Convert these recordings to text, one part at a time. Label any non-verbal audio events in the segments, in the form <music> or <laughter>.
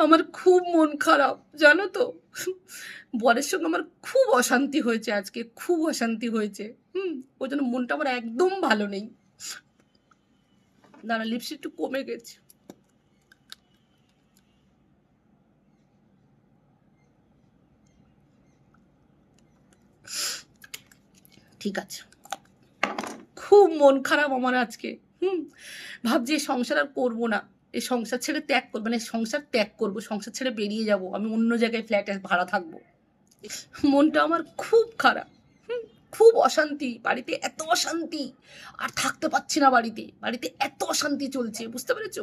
আমার খুব মন খারাপ, জানো তো? বরের সঙ্গে আমার খুব অশান্তি হয়েছে আজকে, খুব অশান্তি হয়েছে। হুম ওই জন্য মনটা আমার একদম ভালো নেই। দাঁড়া লিপস্টিক একটু কমে গেছে। ঠিক আছে। খুব মন খারাপ আমার আজকে। হুম, ভাবছি সংসার আর করব না। এই সংসার ছেড়ে ত্যাগ করব মানে সংসার ত্যাগ করব, সংসার ছেড়ে বেরিয়ে যাব, আমি অন্য জায়গায় ফ্ল্যাটে ভাড়া থাকব। মনটা আমার খুব খারাপ খুব অশান্তি, বাড়িতে এত অশান্তি, আর থাকতে পারছি না বাড়িতে বাড়িতে এত অশান্তি চলছে, বুঝতে পেরেছ?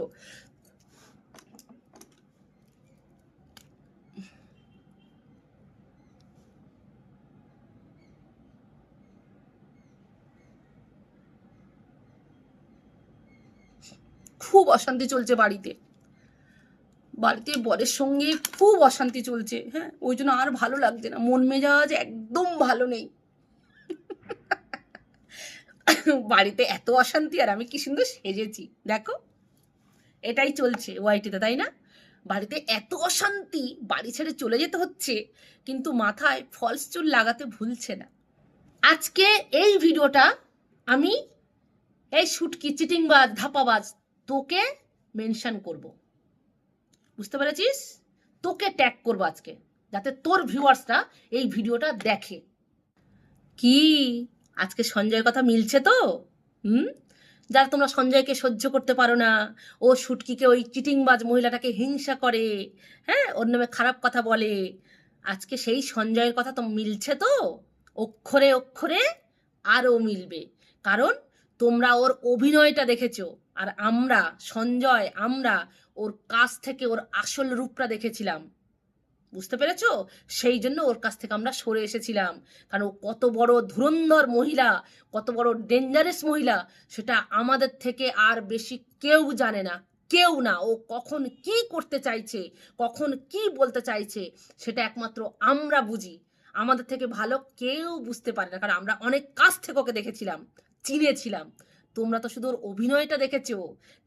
খুব অশান্তি চলছে বাড়িতে। বাড়িতে বরের সঙ্গে খুব অশান্তি চলছে হ্যাঁ? ওই জন্য আর ভালো লাগছে না। মন মেজাজ একদম ভালো নেই। বাড়িতে এত অশান্তি, আর আমি কি সুন্দর সেজেছি। দেখো, এটাই চলছে ওয়াইটিতে, তাই না? বাড়িতে এত অশান্তি, বাড়ি ছেড়ে চলে যেতে হচ্ছে, কিন্তু মাথায় ফলস চুল লাগাতে ভুলছে না। আজকে এই ভিডিওটা আমি এই শুটকি, চিটিংবাজ, ধাপাবাজ তোকে মেনশন করব। বুঝতে পেরেছিস? তোকে ট্যাগ করব আজকে, যাতে তোর ভিউয়ার্সরা এই ভিডিওটা দেখে। কি? আজকে সঞ্জয়ের কথা মিলছে তো? হুম? যারা তোমরা সঞ্জয়কে সহ্য করতে পারো না, ও শুটকিকে ওই চিটিংবাজ মহিলাটাকে হিংসা করে হ্যাঁ? ওর নামে খারাপ কথা বলে। আজকে সেই সঞ্জয়ের কথা তো মিলছে তো? অক্ষরে অক্ষরে আরও মিলবে। কারণ তোমরা ওর অভিনয়টা দেখেছ। আর আমরা, সঞ্জয়, আমরা ওর কাছ থেকে ওর আসল রূপটা দেখেছিলাম। বুঝতে পেরেছ? সেই জন্য ওর কাছ থেকে আমরা সরে এসেছিলাম। কারণ ও কত বড় ধুরন্ধর মহিলা, কত বড় ডেঞ্জারাস মহিলা, সেটা আমাদের থেকে আর বেশি কেউ জানে না। কেউ না। ও কখন কি করতে চাইছে, কখন কি বলতে চাইছে, সেটা একমাত্র আমরা বুঝি। আমাদের থেকে ভালো কেউ বুঝতে পারে না। কারণ আমরা অনেক কাছ থেকে ওকে দেখেছিলাম, চিনেছিলাম। তোমরা তো শুধু ওর অভিনয়টা দেখেছ।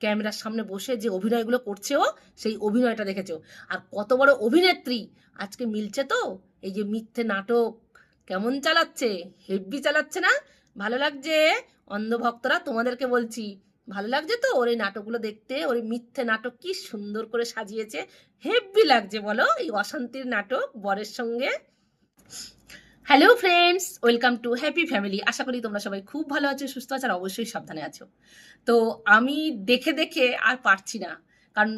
ক্যামেরার সামনে বসে যে অভিনয়গুলো করছে ও, সেই অভিনয়টা দেখেছ। আর কত বড় অভিনেত্রী! আজকে মিলছে তো? এই যে মিথ্যে নাটক কেমন চালাচ্ছে? হেভি চালাচ্ছে না? ভালো লাগছে? অন্ধভক্তরা তোমাদেরকে বলছি, ভালো লাগছে তো ওর এই নাটকগুলো দেখতে? ওর মিথ্যে নাটক কি সুন্দর করে সাজিয়েছে? হেভি লাগছে বলো? এই অশান্তির নাটক বরের সঙ্গে। Hello friends welcome to happy family আশা করি তোমরা সবাই খুব ভালো আছো, সুস্থ আছো, আর অবশ্যই সাবধানে আছো। তো আমি দেখে দেখে আর পারছি না, কারণ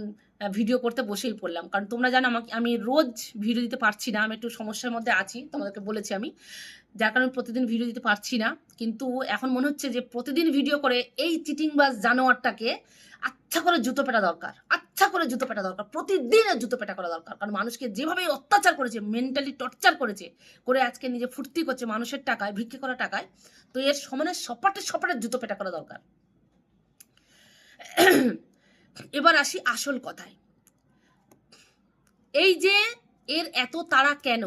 ভিডিও করতে বসেই পড়লাম। কারণ তোমরা জানো আমাকে, আমি রোজ ভিডিও দিতে পারছি না, আমি একটু সমস্যার মধ্যে আছি, তোমাদেরকে বলেছি আমি। যার কারণে প্রতিদিন ভিডিও দিতে পারছি না। কিন্তু এখন মনে হচ্ছে যে প্রতিদিন ভিডিও করে এই চিটিংবাজ জানোয়ারটাকে আচ্ছা করে জুতো পেটা দরকার আচ্ছা করে জুতো পেটা দরকার, প্রতিদিনের জুতো পেটা করা দরকার। কারণ মানুষকে যেভাবে অত্যাচার করেছে মেন্টালি টর্চার করেছে, করে আজকে নিজে ফুর্তি করছে মানুষের টাকায়, ভিক্ষে করা টাকায়, তো এর সমানে সপাটে সপাটে জুতো পেটা করা দরকার। এবার আসি আসল কথায়। এই যে এর এত তাড়া কেন?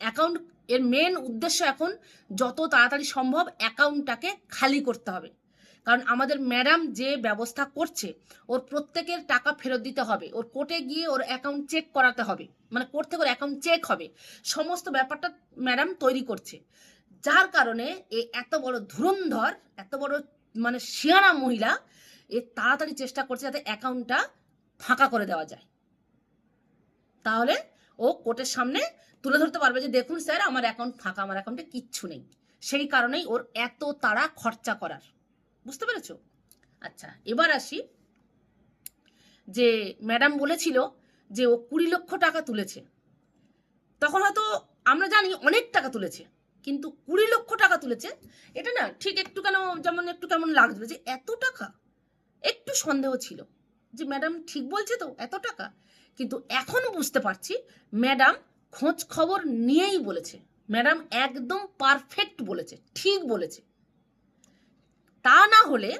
অ্যাকাউন্ট এর মেন উদ্দেশ্য এখন যত তাড়াতাড়ি সম্ভব অ্যাকাউন্টটাকে খালি করতে হবে। কারণ আমাদের ম্যাডাম যে ব্যবস্থা করছে, ওর প্রত্যেকের টাকা ফেরত দিতে হবে। ওর কোর্টে গিয়ে ওর অ্যাকাউন্ট চেক করাতে হবে। মানে কোর্ট থেকে ওর অ্যাকাউন্ট চেক হবে। সমস্ত ব্যাপারটা ম্যাডাম তৈরি করছে। যার কারণে এ এত বড় ধুরন্ধর, এত বড় মানে শিয়ানা মহিলা, এ তাড়াতাড়ি চেষ্টা করছে যাতে অ্যাকাউন্টটা ফাঁকা করে দেওয়া যায়। তাহলে ও কোর্টের সামনে তুলে ধরতে পারবে যে, দেখুন স্যার, আমার অ্যাকাউন্ট ফাঁকা, আমার অ্যাকাউন্টে কিচ্ছু নেই। সেই কারণেই ওর এত তাড়া খরচা করার। বুঝতে পেরেছ? আচ্ছা এবার আসি যে ম্যাডাম বলেছিল যে ও কুড়ি লক্ষ টাকা তুলেছে। তখন হয়তো আমরা জানি অনেক টাকা তুলেছে, কিন্তু কুড়ি লক্ষ টাকা তুলেছে, এটা না ঠিক একটু কেন যেমন একটু কেমন লাগবে যে এত টাকা? একটু সন্দেহ ছিল যে ম্যাডাম ঠিক বলছে তো এত টাকা, কিন্তু এখন বুঝতে পারছি ম্যাডাম খোঁজ খবর নিয়েই বলেছে। ম্যাডাম একদম পারফেক্ট বলেছে, ঠিক বলেছে। তা না হলে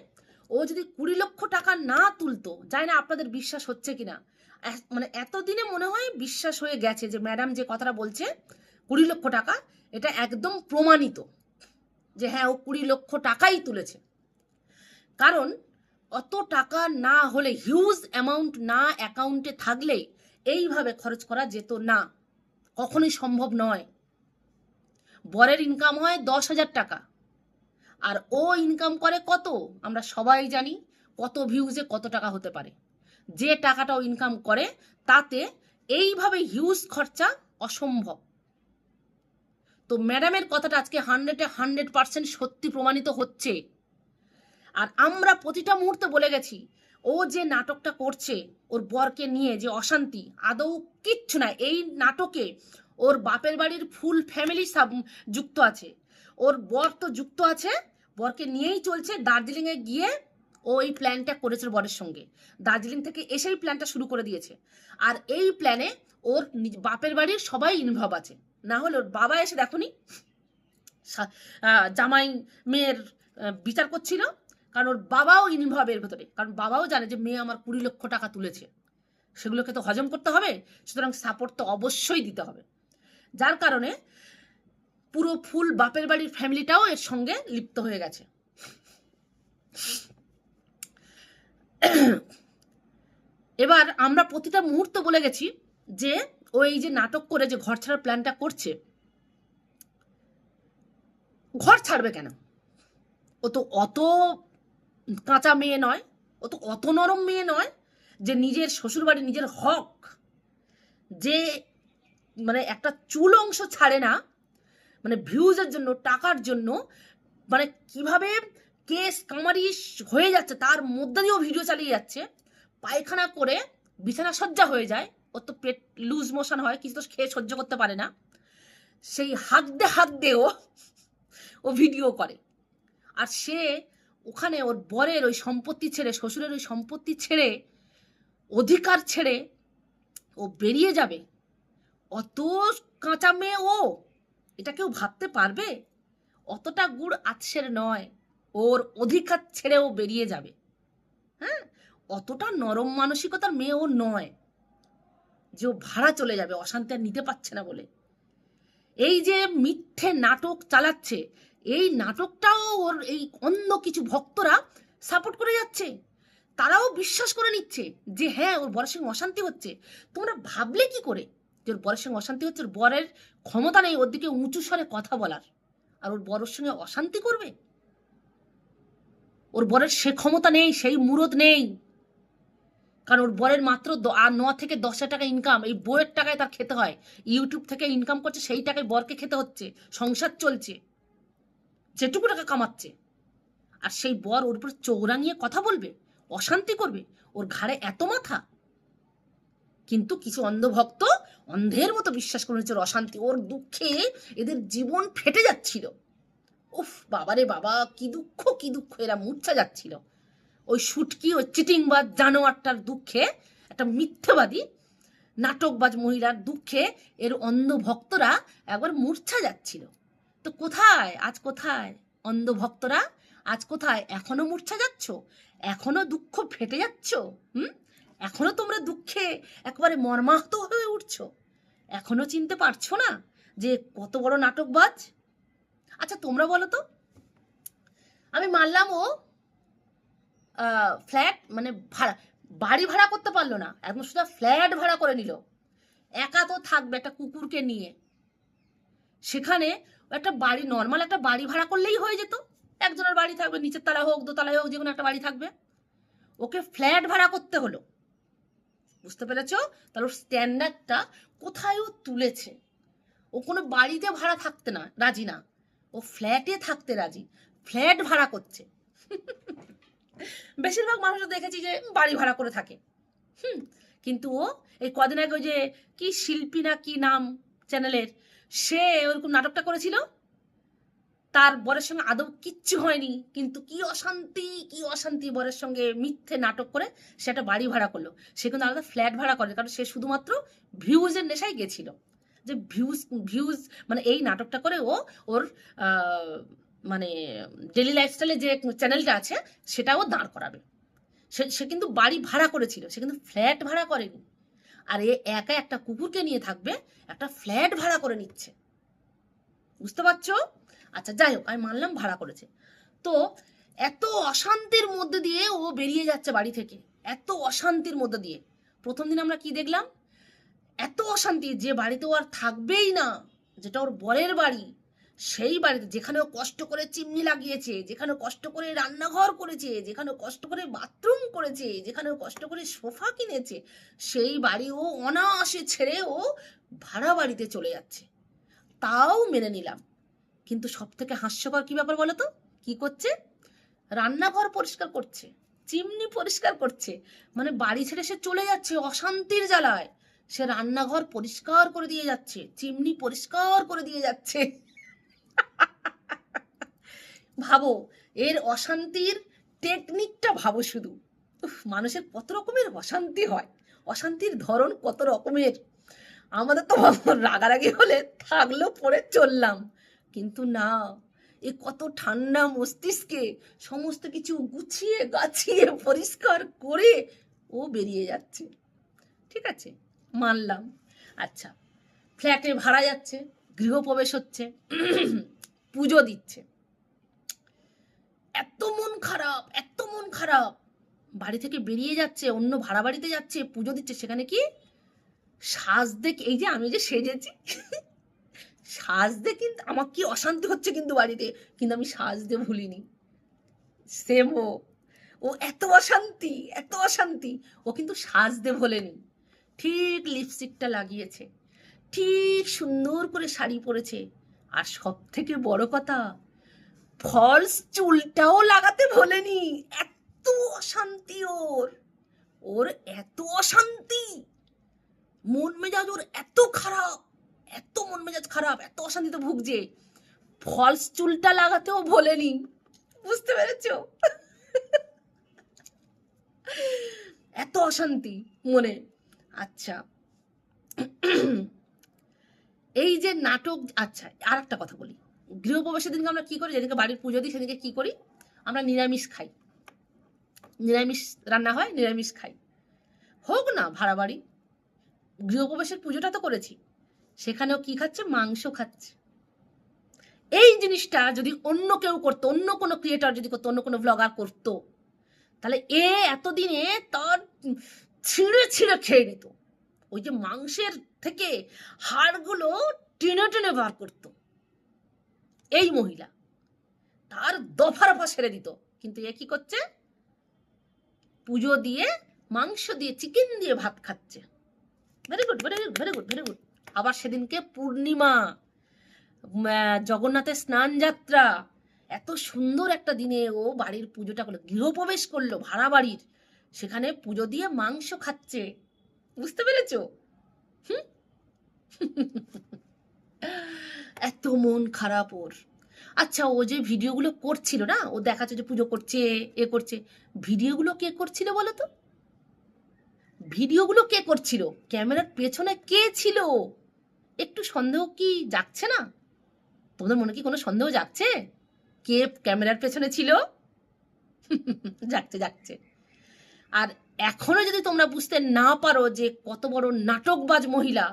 ও যদি কুড়ি লক্ষ টাকা না তুলতো, জানি না আপনাদের বিশ্বাস হচ্ছে কিনা। মানে এতদিনে মনে হয় বিশ্বাস হয়ে গেছে যে ম্যাডাম যে কথাটা বলছে, কুড়ি লক্ষ টাকা, এটা একদম প্রমাণিত যে হ্যাঁ ও কুড়ি লক্ষ টাকাই তুলেছে। কারণ অত টাকা না হলে হিউজ অ্যামাউন্ট না অ্যাকাউন্টে থাকলে এইভাবে খরচ করা যেত না। কখনোই সম্ভব নয়। বরের ইনকাম হয় দশ হাজার টাকা। আর ও ইনকাম করে কত? আমরা সবাই জানি কত ভিউজে কত টাকা হতে পারে। যে টাকাটা ও ইনকাম করে, তাতে এইভাবে হিউজ খরচা অসম্ভব। তো ম্যাডামের কথাটা আজকে হান্ড্রেডে হান্ড্রেড পার্সেন্ট সত্যি প্রমাণিত হচ্ছে। আর আমরা প্রতিটা মুহূর্তে বলে গেছি, ও যে নাটকটা করছে, ওর বরকে নিয়ে যে অশান্তি, আদৌ কিচ্ছু না, এই নাটকে ওর বাপের বাড়ির ফুল ফ্যামিলি যুক্ত আছে। ওর বর তো যুক্ত আছে বরকে নিয়েই চলছে দার্জিলিংয়ে গিয়ে ও এই প্ল্যানটা করেছে বরের সঙ্গে। দার্জিলিং থেকে এসেই প্ল্যানটা শুরু করে দিয়েছে। আর এই প্ল্যানে ওর বাপের বাড়ির সবাই ইনভলভ আছে। না হলে ওর বাবা এসে দেখুনি জামাই মেয়ের বিচার করছিল। কারণ ওর বাবাও ইনভলভ এর ভেতরে। কারণ বাবাও জানে যে মেয়ে আমার কুড়ি লক্ষ টাকা তুলেছে। সেগুলোকে তো হজম করতে হবে, সুতরাং সাপোর্ট তো অবশ্যই দিতে হবে। যার কারণে পুরো ফুল বাপের বাড়ির ফ্যামিলিটাও এর সঙ্গে লিপ্ত হয়ে গেছে। এবার আমরা প্রতিটা মুহূর্ত বলে গেছি যে, ও এই যে নাটক করে যে ঘর ছাড়ার প্ল্যানটা করছে, ঘর ছাড়বে কেন? ও তো অত কাঁচা মেয়ে নয়, ও তো অত নরম মেয়ে নয় যে নিজের শ্বশুরবাড়ি নিজের হক, যে মানে একটা চুল অংশ ছাড়ে না মানে ভিউজের জন্য, টাকার জন্য মানে কীভাবে কেস কামারি হয়ে যাচ্ছে, তার মধ্যে দিয়েও ভিডিও চালিয়ে যাচ্ছে, পায়খানা করে বিছানা সজ্জা হয়ে যায়, ওর তো পেট লুজ মোশন হয়, কিছু তো খেয়ে সহ্য করতে পারে না, সেই হাত দে হাত দেও ও ভিডিও করে। আর সে ওখানে ওর বরের ওই সম্পত্তি ছেড়ে, শ্বশুরের ওই সম্পত্তি ছেড়ে, অধিকার ছেড়ে ও বেরিয়ে যাবে। অত কাঁচা মেয়ে ও। এটা কেউ ভাবতে পারবে? অতটা গুড় আতসের নয়, ওর অধিকার ছেড়ে ও বেরিয়ে যাবে। হ্যাঁ? অতটা নরম মানসিকতার মেয়ে ও নয় যে ও ভাড়া চলে যাবে, অশান্তি আর নিতে পারছে না বলে। এই যে মিথ্যে নাটক চালাচ্ছে, এই নাটকটাও ওর এই অন্য কিছু ভক্তরা সাপোর্ট করে যাচ্ছে। তারাও বিশ্বাস করে নিচ্ছে যে হ্যাঁ ওর বরের সঙ্গে অশান্তি হচ্ছে। তোমরা ভাবলে কি করে? যে ওর বরের সঙ্গে অশান্তি হচ্ছে বরের ক্ষমতা নেই ওর দিকে উঁচু স্বরে কথা বলার। আর ওর বরের সঙ্গে অশান্তি করবে? ওর বরের সে ক্ষমতা নেই, সেই মুরত নেই। কারণ ওর বরের মাত্র আর ন থেকে দশ হাজার টাকা ইনকাম এই বইয়ের টাকায় তার খেতে হয়। ইউটিউব থেকে ইনকাম করছে, সেই টাকায় বরকে খেতে হচ্ছে, সংসার চলছে, যেটুকু টাকা কামাচ্ছে। আর সেই বর ওর উপর চৌরা নিয়ে কথা বলবে, অশান্তি করবে, ওর ঘাড়ে এত মাথা। কিন্তু কিছু অন্ধভক্ত অন্ধের মতো বিশ্বাস করে নিচ্ছে ওর অশান্তি ওর দুঃখে এদের জীবন ফেটে যাচ্ছিল। উফ, বাবারে বাবা, কি দুঃখ কি দুঃখ, এরা মূর্ছা যাচ্ছিল। ওই সুটকি ওই চিটিং বা জানোয়ারটার দুঃখে, একটা মিথ্যেবাদী, নাটকবাজ মহিলার দুঃখে এর অন্ধ ভক্তরা একবার মূর্ছা যাচ্ছিল। তো কোথায়? আজ কোথায়? অন্ধ ভক্তরা, আজ কোথায়? এখনও মূর্ছা যাচ্ছ? এখনও দুঃখ ফেটে যাচ্ছ? হুম? এখনও তোমরা দুঃখে একবারে মর্মাহত হয়ে উঠছো এখনও চিনতে পারছ না যে কত বড় নাটকবাজ? আচ্ছা তোমরা বলো তো। আমি মানলাম ও ফ্ল্যাট মানে ভাড়া, বাড়ি ভাড়া করতে পারল না। একদম শুধু ফ্ল্যাট ভাড়া করে নিল। একা তো থাকবে একটা কুকুরকে নিয়ে। সেখানে একটা বাড়ি নর্মাল একটা বাড়ি ভাড়া করলেই হয়ে যেত। একজনের বাড়ি থাকবে, নিচের তলায় হোক, দোতলায় হোক যে কোনো একটা বাড়ি থাকবে। ওকে ফ্ল্যাট ভাড়া করতে হলো। বুঝতে পেরেছ? তাহলে ওর স্ট্যান্ডার্ডটা কোথায় ও তুলেছে? ও কোনো বাড়িতে ভাড়া থাকতে না, রাজি না। ও ফ্ল্যাটে থাকতে রাজি। ফ্ল্যাট ভাড়া করছে। বেশিরভাগ মানুষ দেখেছি যে বাড়ি ভাড়া করে থাকে। হুম, কিন্তু ও এই কদিন আগে যে কি শিল্পী না কি নাম চ্যানেলের সে ওরকম নাটকটা করেছিল? তার বরের সঙ্গে আদৌ কিচ্ছু হয়নি। কিন্তু কি অশান্তি কি অশান্তি বরের সঙ্গে মিথ্যে নাটক করে সে একটা বাড়ি ভাড়া করল। সে কিন্তু আলাদা ফ্ল্যাট ভাড়া করে কারণ সে শুধুমাত্র ভিউজের নেশায় গেছিল। যে ভিউজ ভিউজ মানে এই নাটকটা করে ও ওর মানে ডেলি লাইফস্টাইলে যে চ্যানেলটা আছে, সেটাও দাঁড় করাবে। সে সে কিন্তু বাড়ি ভাড়া করেছিল, সে কিন্তু ফ্ল্যাট ভাড়া করেনি। আর এ একা একটা কুকুরকে নিয়ে থাকবে, একটা ফ্ল্যাট ভাড়া করে নিচ্ছে। বুঝতে পারছ? আচ্ছা যাই হোক, আমি মানলাম ভাড়া করেছে। তো এত অশান্তির মধ্যে দিয়ে ও বেরিয়ে যাচ্ছে বাড়ি থেকে। এত অশান্তির মধ্যে দিয়ে। প্রথম দিন আমরা কি দেখলাম? এত অশান্তি যে বাড়িতে ও আর থাকবেই না, যেটা ওর বরের বাড়ি, সেই বাড়িতে, যেখানে ও কষ্ট করে চিমনি লাগিয়েছে, যেখানে কষ্ট করে রান্নাঘর করেছে, যেখানে কষ্ট করে বাথরুম করেছে, যেখানে কষ্ট করে সোফা কিনেছে, সেই বাড়ি ও অনায়াসে ছেড়ে ও ভাড়া বাড়িতে চলে যাচ্ছে। তাও মেনে নিলাম। কিন্তু সব থেকে হাস্যকর কি ব্যাপার বলো তো? কি করছে? রান্নাঘর পরিষ্কার করছে, চিমনি পরিষ্কার করছে মানে বাড়ি ছেড়ে সে চলে যাচ্ছে অশান্তির জ্বালায়। সে রান্নাঘর পরিষ্কার করে দিয়ে যাচ্ছে, চিমনি পরিষ্কার করে দিয়ে যাচ্ছে। <laughs> ভাবো, এর অশান্তির টেকনিকটা ভাবো শুধু। মানুষের কত রকমের অশান্তি হয়, অশান্তির ধরন কত রকমের। আমাদের তো রাগারাগি হলে থাকল পরে চললাম। কিন্তু না, এ কত ঠান্ডা মস্তিষ্কে সমস্ত কিছু গুছিয়ে, গাছিয়ে, পরিষ্কার করে ও বেরিয়ে যাচ্ছে। ঠিক আছে? মানলাম। আচ্ছা ফ্ল্যাটে ভাড়া যাচ্ছে, গৃহপ্রবেশ হচ্ছে, <clears throat> পুজো দিচ্ছে। এত মন খারাপ, এত মন খারাপ। বাড়ি থেকে বেরিয়ে যাচ্ছে, অন্য ভাড়া বাড়িতে যাচ্ছে, পুজো দিচ্ছে, সেখানে কি সাজতে এই যে আমি যে সেজেছি সাজতে কিন্তু আমার কি অশান্তি হচ্ছে কিন্তু বাড়িতে, কিন্তু আমি সাজতে ভুলিনি। সেম ও। ও এত অশান্তি এত অশান্তি। ও কিন্তু সাজতে ভোলেনি। ঠিক লিপস্টিকটা লাগিয়েছে। ঠিক সুন্দর করে শাড়ি পরেছে। আর সব থেকে বড় কথা ফলস চুলটাও লাগাতে ভোলেনি। এত অশান্তি ওর। ওর এত অশান্তি। মন মেজাজ ওর এত খারাপ। এত মন মেজাজ খারাপ, এত অশান্তিতে ভুগছে। ফলস চুলটা লাগাতেও ভোলেনি। বুঝতে পেরেছ? এত অশান্তি মনে। আচ্ছা। এই যে নাটক আচ্ছা আর একটা কথা বলি। গৃহপ্রবেশের দিনকে আমরা কি করি? যেদিনকে বাড়ির পুজো দিই, সেদিনকে কি করি? আমরা নিরামিষ খাই। নিরামিষ রান্না হয়, নিরামিষ খাই। হোক না ভাড়া বাড়ি গৃহপ্রবেশের পুজোটা তো করেছি। সেখানেও কি খাচ্ছে? মাংস খাচ্ছে। এই জিনিসটা যদি অন্য কেউ করতো, অন্য কোনো ক্রিয়েটর যদি করতো, অন্য কোনো ব্লগার করতো, তাহলে এ এতদিনে তার ছিঁড়ে ছিঁড়ে খেয়ে নিত। ওই যে মাংসের থেকে হাড়গুলো টেনে টেনে বার করত। এই মহিলা তার দফা রফা সেরে দিত। কিন্তু এ কি করছে? পুজো দিয়ে, মাংস দিয়ে চিকেন দিয়ে ভাত খাচ্ছে। Very good very good very good very good আবার সেদিনকে পূর্ণিমা জগন্নাথের স্নান যাত্রা। এত সুন্দর একটা দিনে ও বাড়ির পুজোটা করল, গৃহপ্রবেশ করল ভাড়া বাড়ির। সেখানে পুজো দিয়ে মাংস খাচ্ছে। বুঝতে পেরেছ? হুম? এত মন খারাপ ওর। আচ্ছা ও যে ভিডিওগুলো করছিল না, ও দেখাচ্ছে যে পুজো করছে, এ করছে। ভিডিওগুলো কে করছিল বলো তো? ভিডিওগুলো কে করছিল? ক্যামেরার পেছনে কে ছিল? একটু সন্দেহ কি যাচ্ছে না? তোমাদের মনে কি কোনো সন্দেহ যাচ্ছে কে ক্যামেরার পেছনে ছিল? <laughs> যাচ্ছে যাচ্ছে আর এখনও যদি তোমরা বুঝতে না পারো যে কত বড় নাটকবাজ মহিলা,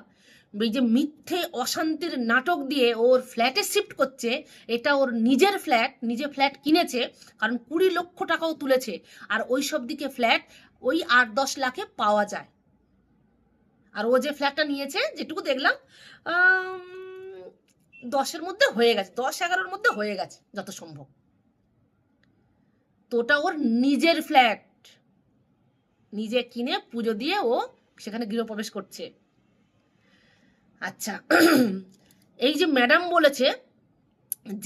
এই যে মিথ্যে, অশান্তির নাটক দিয়ে ওর ফ্ল্যাটে শিফট করছে, এটা ওর নিজের ফ্ল্যাট, নিজে ফ্ল্যাট কিনেছে, কারণ কুড়ি লক্ষ টাকাও তুলেছে, আর ওই সব দিকে ফ্ল্যাট ওই আট দশ লাখে পাওয়া যায়। আর ও যে ফ্ল্যাটটা নিয়েছে, যেটুকু দেখলাম দশের মধ্যে হয়ে গেছে, দশ এগারোর মধ্যে হয়ে গেছে, যত সম্ভব। তো ওটা ওর নিজের ফ্ল্যাট নিজে কিনে পুজো দিয়ে ও সেখানে গৃহপ্রবেশ করছে। আচ্ছা এই যে ম্যাডাম বলেছে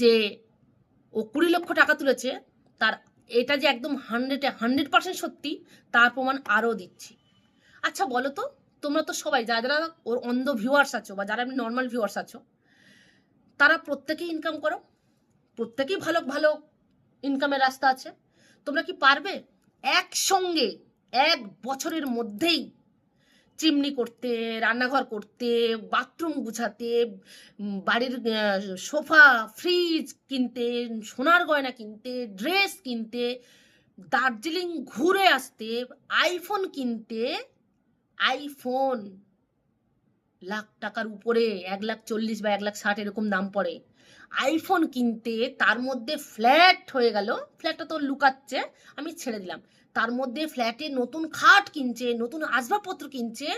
যে ও কুড়ি লক্ষ টাকা তুলেছে, তার এটা যে একদম হান্ড্রেডে হান্ড্রেড পার্সেন্ট সত্যি, তার প্রমাণ আরও দিচ্ছি। আচ্ছা বলো তো তোমরা তো সবাই, যারা যারা ওর অন্ধ ভিউয়ার্স আছো বা যারা এমনি নর্মাল ভিউয়ার্স আছো, তারা প্রত্যেকেই ইনকাম করো। প্রত্যেকেই ভালো ভালো ইনকামের রাস্তা আছে। তোমরা কি পারবে একসঙ্গে এক বছরের মধ্যেই চিমনি করতে, রান্নাঘর করতে বাথরুম গুছাতে বাড়ির সোফা ফ্রিজ কিনতে, সোনার গয়না কিনতে ড্রেস কিনতে, দার্জিলিং ঘুরে আসতে আইফোন কিনতে আইফোন লাখ টাকার উপরে এক লাখ চল্লিশ বা এক লাখ ষাট এরকম দাম পড়ে। আইফোন কিনতে তার মধ্যে ফ্ল্যাট হয়ে গেল। ফ্ল্যাটটা তো লুকাচ্ছে, আমি ছেড়ে দিলাম। তার মধ্যে ফ্ল্যাটে নতুন খাট কিনছে, নতুন আসবাবপত্র কিনছে,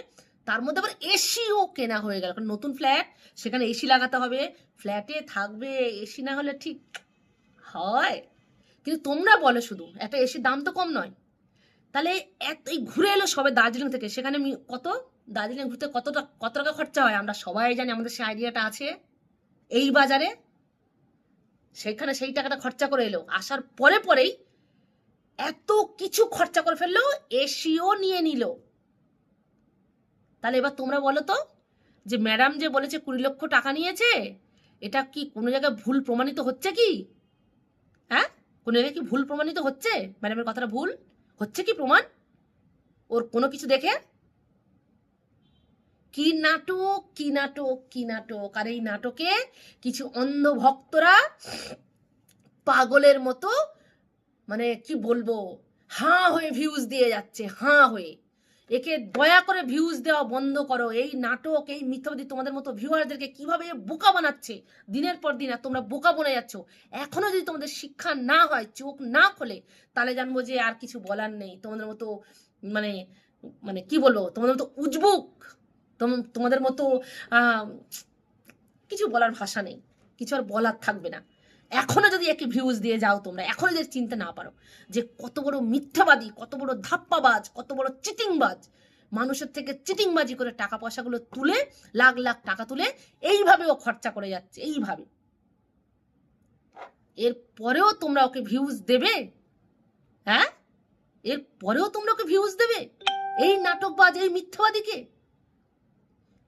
তার মধ্যে আবার এসিও কেনা হয়ে গেল। কারণ নতুন ফ্ল্যাট সেখানে এসি লাগাতে হবে। ফ্ল্যাটে থাকবে এসি না হলে ঠিক হয়। কিন্তু তোমরা বলো শুধু, একটা এসির দাম তো কম নয়। তাহলে এত, এই ঘুরে এলো সবে দার্জিলিং থেকে। সেখানে কত? দার্জিলিং ঘুরতে কতটা, কত টাকা খরচা হয়? আমরা সবাই জানি, আমাদের সেই আইডিয়াটা আছে। এই বাজারে সেখানে সেই টাকাটা খরচা করে এলো। আসার পরে পরেই এত কিছু খরচা করে ফেলল, এসিও নিয়ে নিল। তাহলে এবার তোমরা বলো তো, যে ম্যাডাম যে বলেছে কুড়ি লক্ষ টাকা নিয়েছে, এটা কি কোনো জায়গায় ভুল প্রমাণিত হচ্ছে কি? হ্যাঁ? কোনো জায়গায় কি ভুল প্রমাণিত হচ্ছে? ম্যাডামের কথাটা ভুল? হচ্ছে কি প্রমাণ? ওর কোনো কিছু দেখে? কি নাটক কি নাটক কি নাটক? আর এই নাটকে কিছু অন্ধ ভক্তরা পাগলের মতো মানে কি বলব, হাঁ হয়ে ভিউজ দিয়ে যাচ্ছে, হাঁ হয়ে। একে দয়া করে ভিউজ দেওয়া বন্ধ করো। এই নাটক, এই মিথ্যাবাদী তোমাদের মতো ভিউয়ারদেরকে কীভাবে বোকা বানাচ্ছে? দিনের পর দিন আর তোমরা বোকা বনে যাচ্ছ। এখনও যদি তোমাদের শিক্ষা না হয়, চোখ না খোলে, তাহলে জানব যে আর কিছু বলার নেই। তোমাদের মতো মানে মানে কি বলব? তোমাদের মতো উজবুক, তোম- তোমাদের মতো কিছু বলার ভাষা নেই। কিছু আর বলার থাকবে না। এখনও যদি একে ভিউজ দিয়ে যাও তোমরা, এখনও যদি চিনতে না পারো যে কত বড় মিথ্যাবাদী, কত বড় ধাপ্পাবাজ, কত বড় চিটিংবাজ, মানুষের থেকে চিটিংবাজি করে টাকা পয়সাগুলো তুলে, লাখ লাখ টাকা তুলে এইভাবে ও খরচা করে যাচ্ছে, এইভাবে। এর পরেও তোমরা ওকে ভিউজ দেবে? হ্যাঁ? এর পরেও তোমরা ওকে ভিউজ দেবে? এই নাটকবাজ, এই মিথ্যাবাদীকে?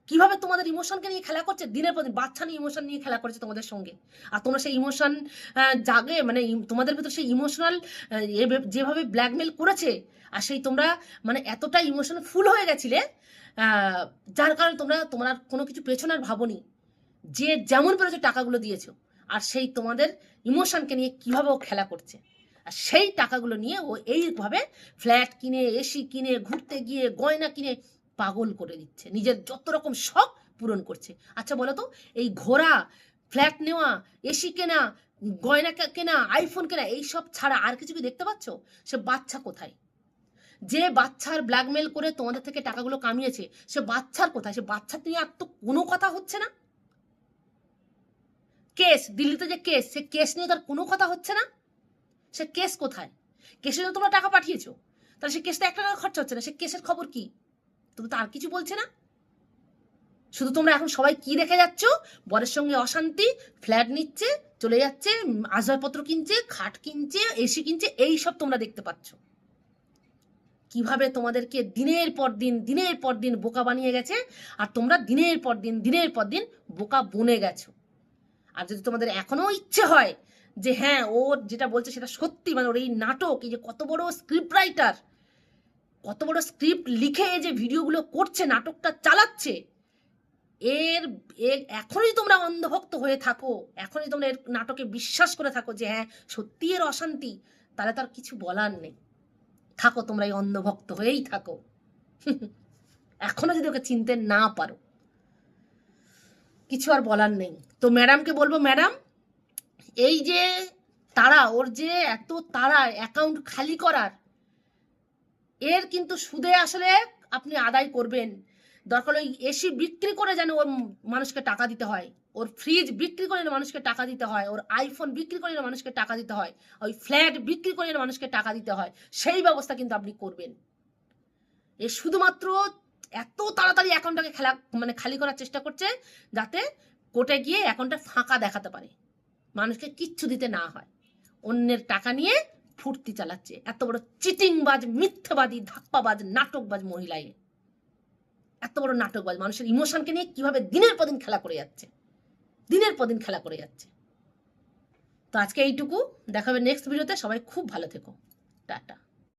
কীভাবে তোমাদের ইমোশনকে নিয়ে খেলা করছে? দিনের পর দিন বাচ্চা নিয়ে ইমোশন নিয়ে খেলা করছে তোমাদের সঙ্গে। আর তোমরা সেই ইমোশন জাগে মানে তোমাদের ভিতর সেই ইমোশনাল যেভাবে ব্ল্যাকমেল করেছে, আর সেই তোমরা মানে এতটা ইমোশন ফুল হয়ে গেছিলে যার কারণে তোমরা তোমরা কোনো কিছু পেছনে আর ভাবনি। যে যেমন পেরেছে টাকাগুলো দিয়েছ, আর সেই তোমাদের ইমোশনকে নিয়ে কীভাবে ও খেলা করছে। আর সেই টাকাগুলো নিয়ে ও এইভাবে ফ্ল্যাট কিনে, এসি কিনে, ঘুরতে গিয়ে, গয়না কিনে পাগল করে দিচ্ছে। নিজের যত রকম শখ পূরণ করছে। আচ্ছা বলো তো এই ঘোরা ফ্ল্যাট নেওয়া এসি কেনা, গয়না কেনা, আইফোন কেনা এইসব ছাড়া আর কিছু কি দেখতে পাচ্ছ? সে বাচ্চা কোথায়? যে বাচ্চার ব্ল্যাকমেল করে তোমাদের থেকে টাকাগুলো কামিয়েছে, সে বাচ্চার কোথায়? সে বাচ্চার নিয়ে আর তো কোনো কথা হচ্ছে না? কেস, দিল্লিতে যে কেস, সে কেস নিয়ে তার কোনো কথা হচ্ছে না? সে কেস কোথায়? কেসের জন্য তোমরা টাকা পাঠিয়েছো। তাহলে সে কেসটা একটা টাকা খরচা হচ্ছে না। সে কেসের খবর কি? তুমি তো আর কিছু বলছে না। শুধু তোমরা এখন সবাই কি দেখে যাচ্ছ? বরের সঙ্গে অশান্তি, ফ্ল্যাট নিচ্ছে, চলে যাচ্ছে, আসবাবপত্র কিনছে, খাট কিনছে এসি কিনছে, এই সব তোমরা দেখতে পাচ্ছ। কীভাবে তোমাদেরকে দিনের পর দিন, দিনের পর দিন বোকা বানিয়ে গেছে, আর তোমরা দিনের পর দিন, দিনের পর দিন বোকা বনে গেছো। আর যদি তোমাদের এখনও ইচ্ছে হয় যে হ্যাঁ ওর যেটা বলছে সেটা সত্যি মানে ওর এই নাটক, এই যে কত বড় স্ক্রিপ্ট রাইটার কত বড় স্ক্রিপ্ট লিখে যে ভিডিওগুলো করছে, নাটকটা চালাচ্ছে, এর এর, এখনই তোমরা অন্ধভক্ত হয়ে থাকো, এখনই তোমরা এর নাটকে বিশ্বাস করে থাকো যে হ্যাঁ সত্যি এর অশান্তি। তাহলে তার কিছু বলার নেই। থাকো, তোমরা এই অন্ধভক্ত হয়েই থাকো। এখনও যদি ওকে চিনতে না পারো, কিছু আর বলার নেই। তো ম্যাডামকে বলব ম্যাডাম এই যে তারা, ওর যে এত তারা অ্যাকাউন্ট খালি করার এর কিন্তু সুদে আসলে আপনি আদায় করবেন। দরকার ওই এসি বিক্রি করে যেন ওর মানুষকে টাকা দিতে হয়। ওর ফ্রিজ বিক্রি করে মানুষকে টাকা দিতে হয়। ওর আইফোন বিক্রি করে মানুষকে টাকা দিতে হয়। ওই ফ্ল্যাট বিক্রি করে মানুষকে টাকা দিতে হয়। সেই ব্যবস্থা কিন্তু আপনি করবেন। এ শুধুমাত্র এত তাড়াতাড়ি অ্যাকাউন্টটাকে খেলা মানে খালি করার চেষ্টা করছে যাতে কোর্টে গিয়ে অ্যাকাউন্টটা ফাঁকা দেখাতে পারে। মানুষকে কিচ্ছু দিতে না হয়। অন্যের টাকা নিয়ে ফুর্তি চালাচ্ছে। এত বড় চিটিংবাজ, মিথ্যাবাদী, ধাপ্পাবাজ, নাটকবাজ মহিলায় এত বড় নাটকবাজ, মানুষের ইমোশনকে নিয়ে কীভাবে দিনের পর দিন খেলা করে যাচ্ছে? দিনের পর দিন খেলা করে যাচ্ছে। তো আজকে এইটুকু, দেখাবে নেক্সট ভিডিওতে সবাই খুব ভালো থেকো। টাটা।